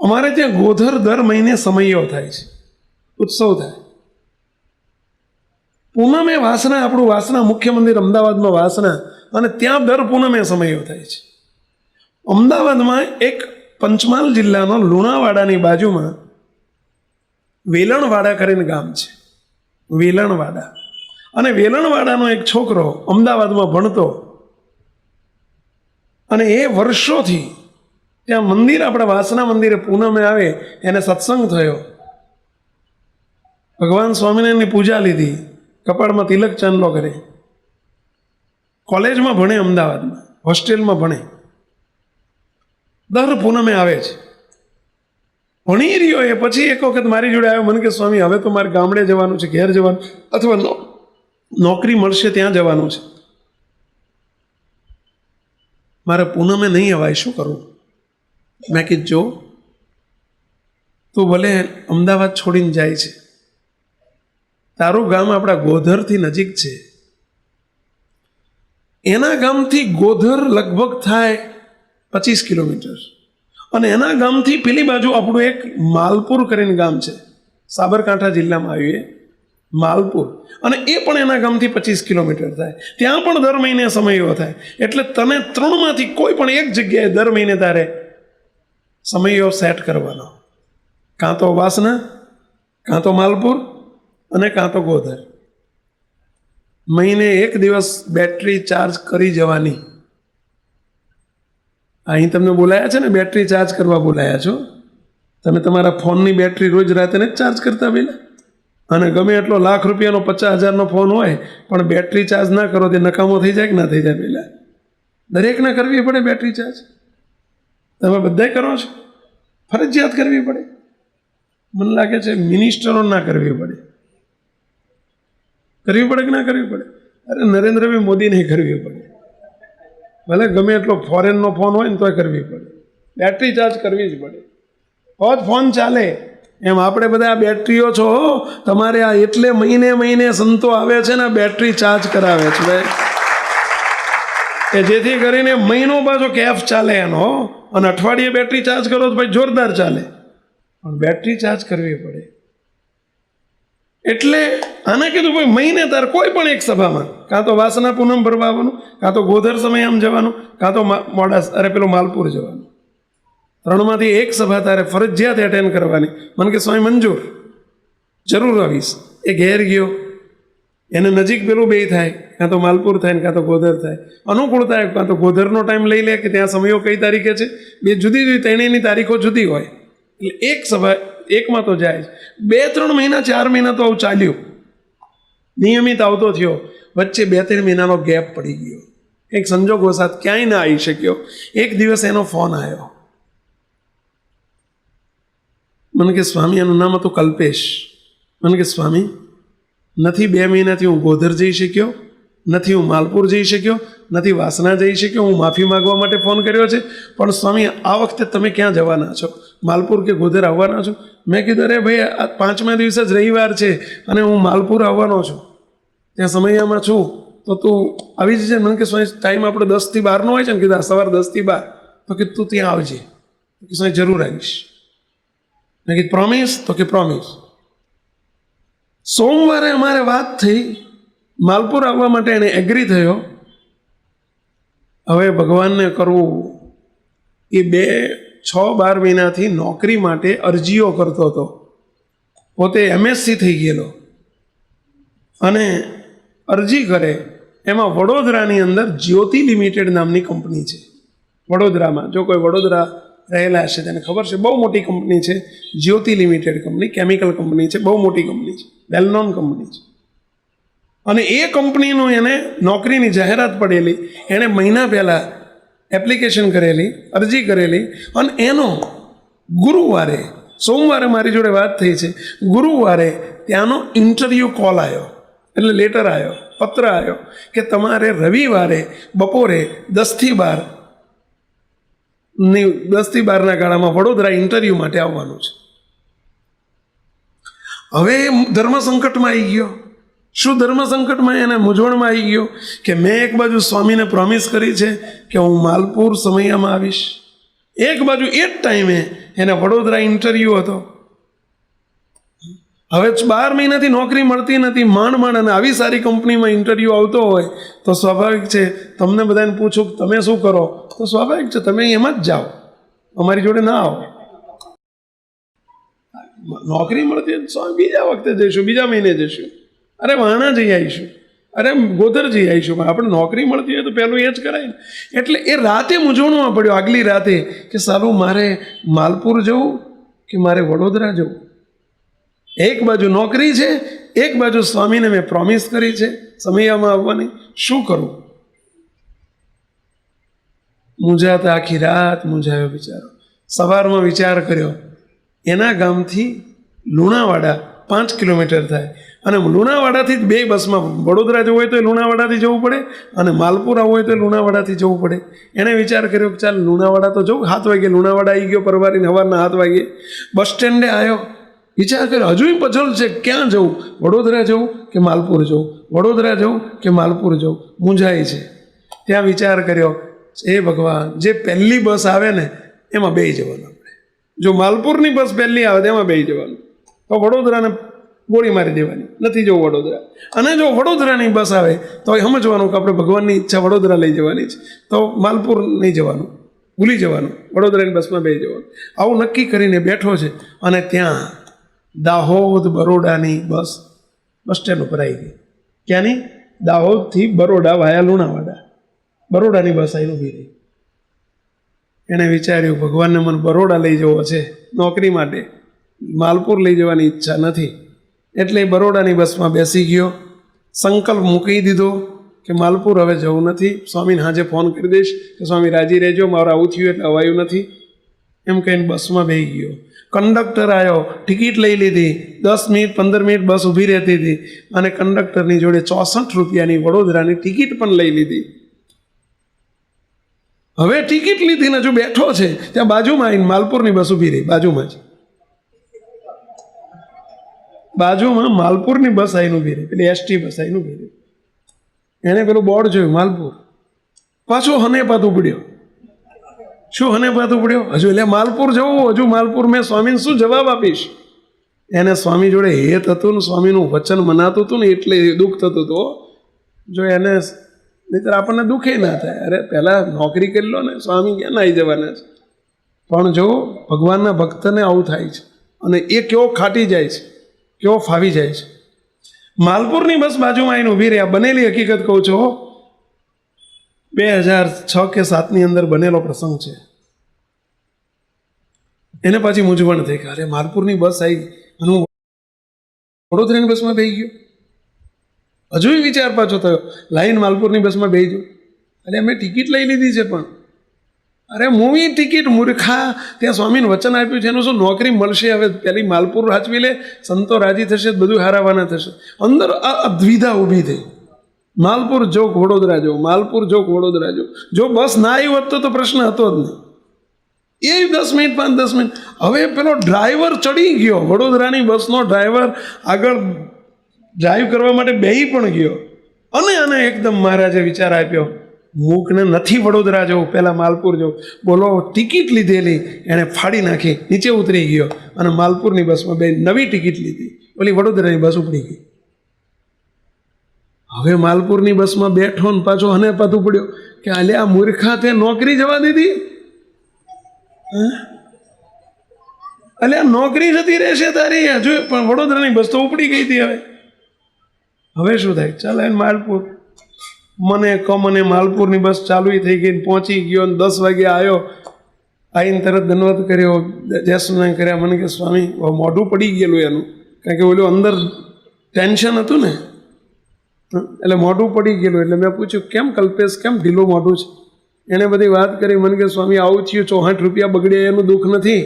અમારે ત્યાં ગોધર દર મહિને સમયો થાય છે. ઉત્સવ થાય. પૂનમે વાસના, આપણું વાસના, મુખ્ય મંદિર અમદાવાદમાં વાસના, અને ત્યાં દર પૂનમે સમયો થાય છે. અમદાવાદમાં એક પંચમહાલ જિલ્લાનો લુણાવાડાની બાજુમાં વેલણવાડા કરીને ગામ છે. વેલણવાડા. અને વેલણવાડાનો એક છોકરો અમદાવાદમાં ભણતો, અને એ વર્ષોથી ત્યાં મંદિર, આપણા વાસના મંદિરે પૂનમે આવે, એને સત્સંગ થયો. ભગવાન સ્વામિનારાયણની પૂજા લીધી, કપાળમાં તિલક ચાંદલો કરે. કોલેજમાં ભણે, અમદાવાદમાં, હોસ્ટેલમાં ભણે. દર પૂનમે આવે છે. ભણી રહ્યો એ, પછી એક વખત મારી જોડે આવ્યો, મને કે, સ્વામી, હવે તો મારે ગામડે જવાનું છે, ઘેર જવાનું અથવા નોકરી મળશે ત્યાં જવાનું છે. મારે પૂનમે નહીં અવાય, શું કરવું મેં કીધું, જો, તું ભલે અમદાવાદ છોડીને જાય છે, તારું ગામ આપણા ગોધરથી નજીક છે. એના ગામથી ગોધર લગભગ થાય પચીસ કિલોમીટર. અને એના ગામથી પેલી બાજુ આપણું એક માલપુર કરીને ગામ છે. સાબરકાંઠા જિલ્લામાં આવ્યું એ માલપુર. અને એ પણ એના ગામથી પચીસ કિલોમીટર થાય. ત્યાં પણ દર મહિને સમયો થાય. એટલે તને ત્રણમાંથી કોઈ પણ એક જગ્યાએ દર મહિને તારે સમયો સેટ કરવાનો. કાં તો વાસના, કાં તો માલપુર અને કાં તો ગોધર. મહિને એક દિવસ બેટરી ચાર્જ કરી જવાની. અહીં તમને બોલાયા છે ને, બેટરી ચાર્જ કરવા બોલાયા છો? તમે તમારા ફોનની બેટરી રોજ રાતેને જ ચાર્જ કરતા પહેલાં? અને ગમે એટલો લાખ રૂપિયાનો પચાસ હજારનો ફોન હોય, પણ બેટરી ચાર્જ ના કરો, તે નકામો થઈ જાય કે ના થઈ જાય પહેલાં? દરેકને કરવી પડે બેટરી ચાર્જ? તમે બધાય કરો છો? ફરજિયાત કરવી પડે. મને લાગે છે મિનિસ્ટરો ના કરવી પડે. કરવી પડે કે ના કરવી પડે? અરે નરેન્દ્રભાઈ મોદીને કરવી પડે. ભલે ગમે એટલો ફોરેનનો ફોન હોય ને તોય કરવી પડે. બેટરી ચાર્જ કરવી જ પડે. તો જ ફોન ચાલે. એમ આપણે બધા બેટરીઓ છો તમારે આ એટલે મહિને મહિને સંતો આવે છે ને બેટરી ચાર્જ કરાવે છે. ભાઈ કે જેથી કરીને મહિનો પાછો કેફ ચાલે એનો, અને અઠવાડિયે બેટરી ચાર્જ કરો તો ભાઈ જોરદાર ચાલે. પણ બેટરી ચાર્જ કરવી પડે. એટલે આને કીધું ભાઈ, મહિને તાર કોઈ પણ એક સભામાં, કાં તો વાસના પૂનમ ભરવા આવવાનું કાં તો ગોધર સમય આમ જવાનું, કાં તો મોડા અરે પેલો માલપુર જવાનું. ત્રણમાંથી એક સભા તારે ફરજિયાત એટેન્ડ કરવાની. મને કે, સ્વામી મંજૂર, જરૂર આવીશ. એ ઘેર ગયો. એને નજીક પેલું બે થાય, કાં તો માલપુર થાય ને કાં તો ગોધર થાય. અનુકૂળ થાય કાં તો ગોધરનો ટાઈમ લઈ લે કે ત્યાં સમયો કઈ તારીખે છે? બે જુદી જુદી ત્રણેયની તારીખો જુદી હોય. એટલે એક સભા, એકમાં તો જાય. બે ત્રણ મહિના, ચાર મહિના તો આવું ચાલ્યું. નિયમિત આવતો થયો. વચ્ચે બે ત્રણ મહિનાનો ગેપ પડી ગયો. કંઈક સંજોગ વસાત ક્યાંય ના આવી શક્યો. એક દિવસ એનો ફોન આવ્યો. મને કે, સ્વામી, એનું નામ હતું કલ્પેશ. મને કે, સ્વામી નથી બે મહિનાથી હું ગોધર જઈ શક્યો, નથી હું માલપુર જઈ શક્યો, નથી વાસના જઈ શક્યો, હું માફી માગવા માટે ફોન કર્યો છે. પણ સ્વામી, આ વખતે તમે ક્યાં જવાના છો? માલપુર કે ગોધર આવવાના છો? મેં કીધું, અરે ભાઈ, આ પાંચમા દિવસે જ રવિવાર છે અને હું માલપુર આવવાનો છું. ત્યાં સમયમાં છું. તો તું આવી જજે. મને કે સ્વામી, ટાઈમ આપણો દસથી બારનો હોય છે. ને કીધા સવાર દસથી બાર. તો કે, તું ત્યાં આવજે. તો કે, સ્વામી, જરૂર આવીશ. મેં કીધું પ્રોમિસ તો કે પ્રોમિસ સોમવારે અમારે વાત થઈ. માલપુર આવવા માટે એણે એગ્રી થયો. હવે ભગવાનને કરવું. એ બે, છ, બાર મહિનાથી નોકરી માટે અરજીઓ કરતો હતો. પોતે એમએસસી થઈ ગયેલો. અને અરજી કરે. એમાં વડોદરાની અંદર જ્યોતિ લિમિટેડ નામની કંપની છે. વડોદરામાં. જો કોઈ વડોદરા રહેલા હશે તેને ખબર છે? બહુ મોટી કંપની છે. Jyoti limited company chemical company છે. બહુ મોટી કંપની છે. વેલ નોન કંપની છે. અને એ કંપનીનું એને નોકરીની જાહેરાત પડેલી. એણે મહિના પહેલાં એપ્લિકેશન કરેલી, અરજી કરેલી. અને એનો ગુરુવારે, સોમવારે મારી જોડે વાત થઈ છે. ગુરુવારે ત્યાંનો ઇન્ટરવ્યૂ કોલ આવ્યો. એટલે લેટર આવ્યો, પત્ર આવ્યો કે તમારે રવિવારે બપોરે દસથી બાર ની દસથી બારના ગાળામાં વડોદરા ઇન્ટરવ્યૂ માટે આવવાનું છે. હવે ધર્મ સંકટમાં આવી ગયો. શું ધર્મ સંકટમાં એને મૂંઝવણમાં આવી ગયો કે મેં એક બાજુ સ્વામીને પ્રોમિસ કરી છે કે હું માલપુર સમયમાં આવીશ. એક બાજુ એ જ ટાઈમે એને વડોદરા ઇન્ટરવ્યૂ હતો. હવે બાર મહિનાથી નોકરી મળતી નથી, માંડ માંડ અને આવી સારી કંપનીમાં ઇન્ટરવ્યૂ આવતો હોય, તો સ્વાભાવિક છે, તમને બધાને પૂછું કે તમે શું કરો? તો સ્વાભાવિક છે, તમે એમાં જ જાઓ. અમારી જોડે ના આવો. નોકરી મળતી બીજા વખતે જઈશું, બીજા મહિને જઈશું. અરે વાણા જઈ આવીશું. અરે ગોધર જઈ આવીશું. પણ આપણે નોકરી મળતી હોય તો પહેલું એ જ કરાય ને. એટલે એ રાતે મૂંઝવણમાં પડ્યો, આગલી રાતે, કે સારું, મારે માલપુર જવું કે મારે વડોદરા જવું? એક બાજુ નોકરી છે, એક બાજુ સ્વામીને મેં પ્રોમિસ કરી છે, સમયમાં આવવાની. શું કરું? મૂંઝાતા આખી રાત મૂંઝાયો બિચારો સવારમાં વિચાર કર્યો, એના ગામથી લુણાવાડા પાંચ કિલોમીટર થાય. અને લુણાવાડાથી જ બે બસમાં વડોદરા જવું હોય તો લુણાવાડાથી જવું પડે અને માલપુર હોય તો લુણાવાડાથી જવું પડે. એણે વિચાર કર્યો કે ચાલ લુણાવાડા તો જવું સાત વાગે લુણાવાડા આવી ગયો, પરવારીને સવારના સાત વાગે. બસ સ્ટેન્ડે આવ્યો વિચાર કર્યો હજુ પઝલ છે, ક્યાં જવું? વડોદરા જવું કે માલપુર જવું? વડોદરા જવું કે માલપુર જવું? મૂંઝાય છે. ત્યાં વિચાર કર્યો, એ ભગવાન, જે પહેલી બસ આવે ને, એમાં બે જવાનું આપણે. જો માલપુરની બસ પહેલી આવે તો એમાં બે જવાનું. તો વડોદરાને ગોળી મારી દેવાની. નથી જવું વડોદરા. અને જો વડોદરાની બસ આવે, તો એ સમજવાનું કે આપણે ભગવાનની ઈચ્છા વડોદરા લઈ જવાની છે. તો માલપુર નહીં જવાનું. ભૂલી જવાનું. વડોદરાની બસમાં બે જવાનું. આવું નક્કી કરીને બેઠો છે. અને ત્યાં દાહોદ બરોડાની બસ બસ સ્ટેન્ડ ઉપર આવી ગઈ. ક્યાંની? દાહોદથી બરોડા વાયા લુણાવાડા. બરોડાની બસ આવી ઊભી રહી. એણે વિચાર્યું, ભગવાનને મને બરોડા લઈ જવો છે, નોકરી માટે. માલપુર લઈ જવાની ઈચ્છા નથી. એટલે બરોડાની બસમાં બેસી ગયો. સંકલ્પ મૂકી દીધો કે, માલપુર હવે જવું નથી. સ્વામીને હાજે ફોન કરી દઈશ કે, સ્વામી, રાજી રહેજો. મારું આવું થયું એટલે અવાયું નથી. એમ કહીને બસમાં બેસી ગયો. કંડક્ટર આવ્યો ટિકિટ લઈ લીધી. દસ મિનિટ, પંદર મિનિટ બસ ઊભી રહેતી હતી. અને કંડક્ટરની જોડે ચોસઠ રૂપિયાની વડોદરાની ટિકિટ પણ લઈ લીધી. હવે ટિકિટ લીધી ને જો બેઠો છે. ત્યાં બાજુમાં આવીને માલપુરની બસ ઊભી રહી, બાજુમાં જ. બાજુમાં માલપુરની બસ આવીને ઊભી રહી, પેલી એસટી બસ આવીને ઊભી રહી. એણે પેલું બોર્ડ જોયું, માલપુર. પાછો હને પાતું પડ્યો શું હને પાતું પડ્યો? હજુ એટલે માલપુર જવું, હજુ માલપુર મેં સ્વામીને શું જવાબ આપીશ? એને સ્વામી જોડે હેત હતું ને સ્વામીનું વચન મનાતું હતું ને એટલે દુઃખ થતું હતું જો એને નહીતર આપણને દુઃખે ના થાય. અરે પહેલાં નોકરી કરી લો ને, સ્વામી ક્યાં આવી જવાના છે? પણ જો ભગવાનના ભક્તને આવું થાય છે અને એ કેવો ખાટી જાય છે, કેવો ફાવી જાય છે. માલપુરની બસ બાજુમાં આવીને ઊભી રહ્યા. બનેલી હકીકત કહું છું. બે હજાર છ કે સાતની અંદર બનેલો પ્રસંગ છે. એને પાછી મૂંઝવણ થઈ કે અરે માલપુરની બસ આવી અને હું વડોદરાની બસમાં બેસી ગયો. હજુ વિચાર પાછો થયો. લાઈન માલપુરની બસમાં બેસી ગયો. અરે અમે ટિકિટ લઈ લીધી છે પણ. અરે મૂવી ટિકિટ મૂર્ખા. ત્યાં સ્વામીને વચન આપ્યું છે. એનું શું નોકરી મળશે? હવે પેલી માલપુર હાચવી લે. સંતો રાજી થશે, બધું હારાવાના થશે. અંદર આ ઊભી થઈ. માલપુર જોક વડોદરા જો માલપુર જોક વડોદરા જો જો બસ ના આવી હોત તો તો પ્રશ્ન હતો જ નહીં. એ દસ મિનિટ, પાંચ, દસ મિનિટ. હવે પેલો ડ્રાઈવર ચડી ગયો. વડોદરાની બસનો ડ્રાઈવર આગળ ડ્રાઈવ કરવા માટે બેહી પણ ગયો. અને અને એકદમ મહારાજે વિચાર આપ્યો, મૂકને નથી વડોદરા જવું પહેલાં માલપુર જવું. બોલો, ટિકિટ લીધેલી. એણે ફાડી નાખી, નીચે ઉતરી ગયો અને માલપુરની બસમાં બે નવી ટિકિટ લીધી. ઓલી વડોદરાની બસ ઉપડી ગઈ. હવે માલપુરની બસમાં બેઠો ને પાછો હને પાછું પડ્યો કે અલે આ મૂર્ખા તે નોકરી જવા દીધી? અલે આ નોકરી જતી રહેશે તારી હજુ પણ વડોદરાની બસ તો ઉપડી ગઈ હતી હવે. હવે શું થાય? ચાલ માલપુર. મને કમને માલપુરની બસ ચાલુ થઈ ગઈ પહોંચી ગયો ને દસ વાગે આવ્યો આવીને તરત ધનવત કર્યો. જય સ્નાન કર્યા. મને કે સ્વામી મોઢું પડી ગયેલું એનું. કારણ કે ઓલું અંદર ટેન્શન હતું ને. એટલે મોઢું પડી ગયેલું. એટલે મેં પૂછ્યું, કેમ કલ્પેશ, કેમ ઢીલું મોઢું છે? એણે બધી વાત કરી. મને કે, સ્વામી, આવું થયું, ચોહાઠ રૂપિયા બગડ્યા, એનું દુઃખ નથી.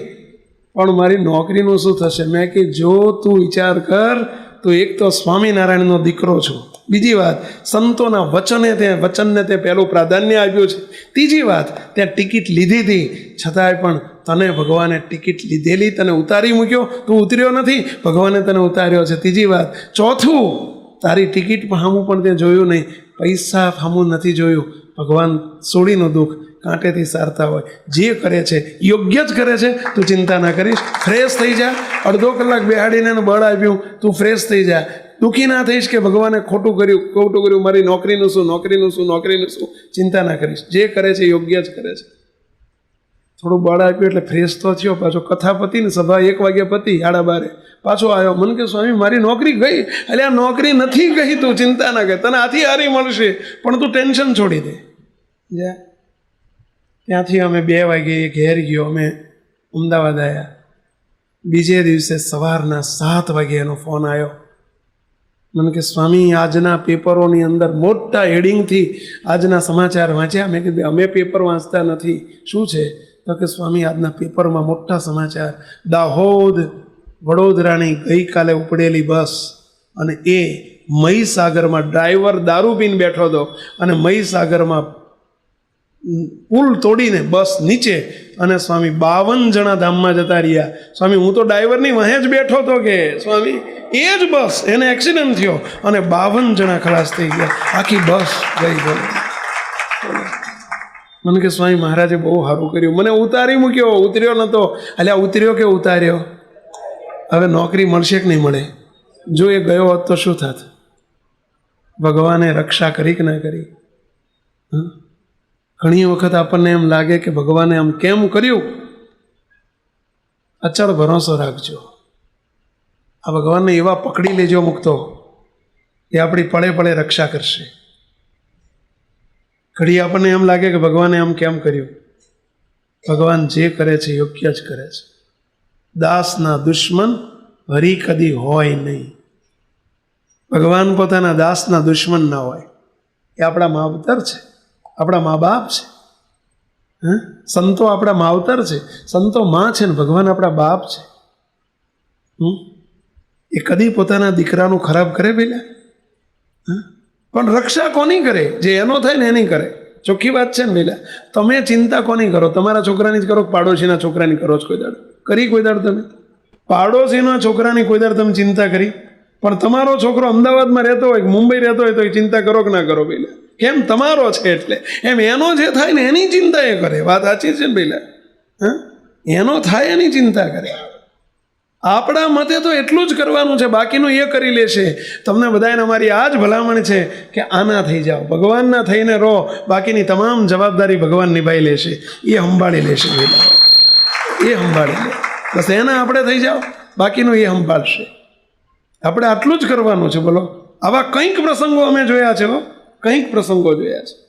પણ મારી નોકરીનું શું થશે? મેં કે, જો તું વિચાર કર, તો એક તો સ્વામિનારાયણનો દીકરો છું. બીજી વાત, સંતોના વચને તે, વચનને તે પહેલું પ્રાધાન્ય આપ્યું છે. ત્રીજી વાત, ત્યાં ટિકિટ લીધી હતી. છતાંય પણ તને ભગવાને ટિકિટ લીધેલી, તને ઉતારી મૂક્યો. તું ઉતર્યો નથી, ભગવાને તને ઉતાર્યો છે. ત્રીજી વાત, ચોથું તારી ટિકિટ ફામું પણ ત્યાં જોયું નહીં. પૈસા ફામું નથી જોયું. ભગવાન સોડીનું દુઃખ કાંટેથી સારતા હોય. જે કરે છે, યોગ્ય જ કરે છે, તું ચિંતા ના કરીશ. ફ્રેશ થઈ જા. અડધો કલાક બેહાડીને બળ આપ્યું. તું ફ્રેશ થઈ જા. દુઃખી ના થઈશ કે ભગવાને ખોટું કર્યું ખોટું કર્યું. મારી નોકરીનું શું નોકરીનું શું નોકરીનું શું? ચિંતા ના કરીશ. જે કરે છે, યોગ્ય જ કરે છે. થોડું બળ આપ્યું એટલે ફ્રેશ તો થયો. પાછો કથા પતી ને સભા એક વાગ્યા પતી, આડા બારે. પાછો આવ્યો મને કે સ્વામી, મારી નોકરી ગઈ? એટલે આ નોકરી નથી ગઈ તું, ચિંતા ના કર. તને આથી હારી મળશે, પણ તું ટેન્શન છોડી દે. જા. ત્યાંથી અમે બે વાગે ઘેર ગયો, અમે અમદાવાદ આવ્યા બીજે દિવસે સવારના સાત વાગે એનો ફોન આવ્યો મને કે, સ્વામી, આજના પેપરોની અંદર મોટા હેડિંગથી આજના સમાચાર વાંચ્યા. મેં કીધું, અમે પેપર વાંચતા નથી. શું છે? તો કે, સ્વામી, આજના પેપરમાં મોટા સમાચાર. દાહોદ વડોદરાની ગઈકાલે ઉપડેલી બસ અને એ મહીસાગરમાં ડ્રાઈવર દારૂ પીને બેઠો હતો અને મહીસાગરમાં પુલ તોડીને બસ નીચે અને સ્વામી બાવન જણા ધામમાં જતા રહ્યા. સ્વામી, હું તો ડ્રાઈવરની વહે જ બેઠો હતો કે? સ્વામી, એ જ બસ. એને એક્સિડન્ટ થયો અને બાવન જણા ખલાસ થઈ ગયા. આખી બસ ગઈ ગઈ. મને કે, સ્વામી, મહારાજે બહુ સારું કર્યું. મને ઉતારી મૂક્યો. ઉતર્યો નહોતો અલ્યા, ઉતર્યો કે ઉતાર્યો? હવે નોકરી મળશે કે નહીં મળે? જો એ ગયો હોત તો શું થાત? ભગવાને રક્ષા કરી કે ના કરી? ઘણી વખત આપણને એમ લાગે કે ભગવાને આમ કેમ કર્યું? અચળ ભરોસો રાખજો. આ ભગવાનને એવા પકડી લેજો મુક્તો એ આપણી પળે પળે રક્ષા કરશે. ઘડી આપણને એમ લાગે કે ભગવાને આમ કેમ કર્યું? ભગવાન જે કરે છે યોગ્ય જ કરે છે. દાસના દુશ્મન હરી કદી હોય નહીં. ભગવાન પોતાના દાસના દુશ્મન ના હોય. એ આપણા માવતર છે. આપણા મા બાપ છે. હા? સંતો આપણા માવતર છે. સંતો માં છે ને ભગવાન આપણા બાપ છે. એ કદી પોતાના દીકરાનું ખરાબ કરે પેલા? પણ રક્ષા કોની કરે? જે એનો થાય ને એની કરે. ચોખ્ખી વાત છે ને પેલા? તમે ચિંતા કોની કરો? તમારા છોકરાની જ કરો પાડોશીના છોકરાની કરો છો કોઈ દાડો? કરી કોઈ દાડ તમે? પાડોશીના છોકરાની કોઈ દાડ તમે ચિંતા કરી? પણ તમારો છોકરો અમદાવાદમાં રહેતો હોય મુંબઈ રહેતો હોય તો એ ચિંતા કરો કે ના કરો પેલા કેમ તમારો છે એટલે? એમ એનો જે થાય ને એની ચિંતા એ કરે. વાત સાચી છે ને પેલા હા? એનો થાય એની ચિંતા કરે. આપણા મતે તો એટલું જ કરવાનું છે, બાકીનું એ કરી લેશે. તમને બધાને અમારી આ જ ભલામણ છે કે આના થઈ જાઓ. ભગવાનના થઈને રહો. બાકીની તમામ જવાબદારી ભગવાન નિભાઈ લેશે. એ સંભાળી લેશે એ સંભાળી. લે બસ એના આપણે થઈ જાઓ, બાકીનું એ સંભાળશે. આપણે આટલું જ કરવાનું છે, બોલો. આવા કંઈક પ્રસંગો અમે જોયા છે કંઈક પ્રસંગો જોયા છે.